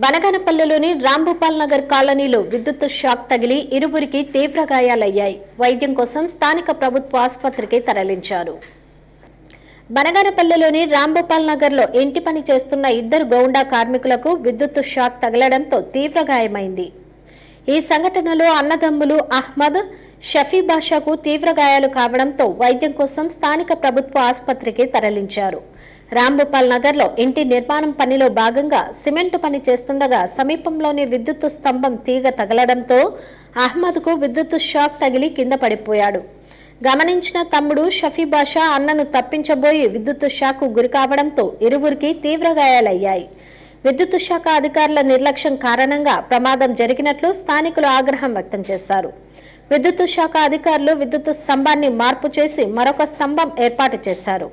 బనగానపల్లెలోని రాంభూపాల్ నగర్ కాలనీలో విద్యుత్ షాక్ తగిలి ఇరువురికి తీవ్ర గాయాలయ్యాయి. వైద్యం కోసం స్థానిక ప్రభుత్వ ఆసుపత్రికి తరలించారు. బనగానపల్లెలోని రాంభూపాల్ నగర్లో ఇంటి పని చేస్తున్న ఇద్దరు గౌండా కార్మికులకు విద్యుత్ షాక్ తగలడంతో తీవ్ర గాయమైంది. ఈ సంఘటనలో అన్నదమ్ములు అహ్మద్ షఫీ బాషాకు తీవ్ర గాయాలు కావడంతో వైద్యం కోసం స్థానిక ప్రభుత్వ ఆసుపత్రికి తరలించారు. రాంభూపాల్ నగర్లో ఇంటి నిర్మాణం పనిలో భాగంగా సిమెంట్ పని చేస్తుండగా సమీపంలోని విద్యుత్ స్తంభం తీగ తగలడంతో అహ్మద్కు విద్యుత్ షాక్ తగిలి కింద పడిపోయాడు. గమనించిన తమ్ముడు షఫీ బాషా అన్నను తప్పించబోయి విద్యుత్ షాక్ గురి కావడంతో ఇరువురికి తీవ్ర గాయాలయ్యాయి. విద్యుత్ శాఖ అధికారుల నిర్లక్ష్యం కారణంగా ప్రమాదం జరిగినట్లు స్థానికులు ఆగ్రహం వ్యక్తం చేశారు. విద్యుత్ శాఖ అధికారులు విద్యుత్ స్తంభాన్ని మార్పు చేసి మరొక స్తంభం ఏర్పాటు చేశారు.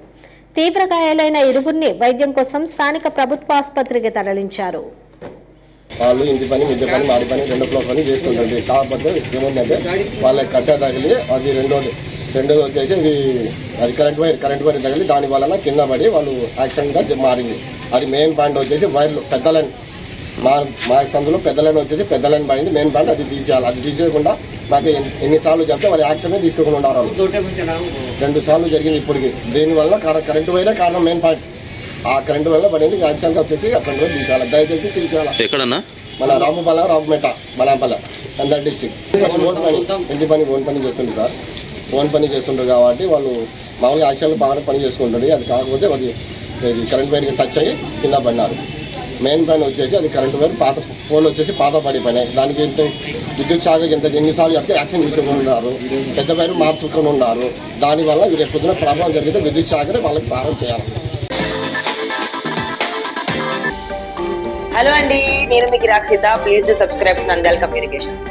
తీవ్ర గాయాలైన ఇరువురిని వైద్యం కోసం స్థానిక ప్రభుత్వ ఆసుపత్రికి తరలించారు. వాళ్ళు ఇంటి పని మిద్దె పని మాడి పని రెండో ఫ్లోర్ పని చేసుకుంటుంది కాకపోతే ఏముందంటే వాళ్ళకి కట్ట తగిలి అది రెండోది రెండోది వచ్చేసి ఇది అది కరెంట్ వైర్ కరెంట్ వైర్ తగిలి దాని వలన కింద పడి వాళ్ళు యాక్సిడెంట్గా మారింది. అది మెయిన్ పాయింట్ వచ్చేసి వైర్లు పెద్ద లైన్ మా మా సందులో పెద్ద లైన్ వచ్చేసి పెద్ద లైన్ పడింది మెయిన్ పాయింట్ అది తీసేయాలి. అది తీసేయకుండా నాకు ఎన్ని- ఎన్నిసార్లు చెప్తే వాళ్ళు యాక్సిడెంట్ తీసుకోకుండా ఉన్నారు రెండు సార్లు జరిగింది ఇప్పటికి. దీనివల్ల కర- కరెంటు వైరే కారణం మెయిన్ పాయింట్ ఆ కరెంటు వల్ల పడింది యాక్సిడెంట్ వచ్చేసి కరెంటు వైర్ తీసేయాలి. దయచేసి తీసేయాలి? ఎక్కడన్నా? మన రాముపల్ల రామమెట బలాంపల్ల అందర్ డిస్ట్రిక్ట్ ఓన్ పని ఇంటి పని ఓన్ పని చేస్తుంది సార్. ఓన్ పని చేస్తుంటారు కాబట్టి వాళ్ళు మామూలుగా యాక్చువల్గా బాగానే పని చేసుకుంటుంది అది కాకపోతే అది కరెంట్ వైర్కి టచ్ అయ్యి కింద పడినారు. మెయిన్ పైన వచ్చేసి అది కరెంట్ వైర్ పాత పోల్ వచ్చేసి పాత పడిపోయినాయి దానికి ఇంత విద్యుత్ శాఖకి ఎంత ఎన్నిసార్లు చెప్తే యాక్షన్ తీసుకొని ఉన్నారు. పెద్ద వైరు మార్చుకుని ఉన్నారు. దానివల్ల వీరు పొద్దున ప్రభావం జరిగితే విద్యుత్ శాఖనే వాళ్ళకి సహాయం చేయాలి. హలో అండి నేను మీకు Rakshitha please to subscribe Nandal communications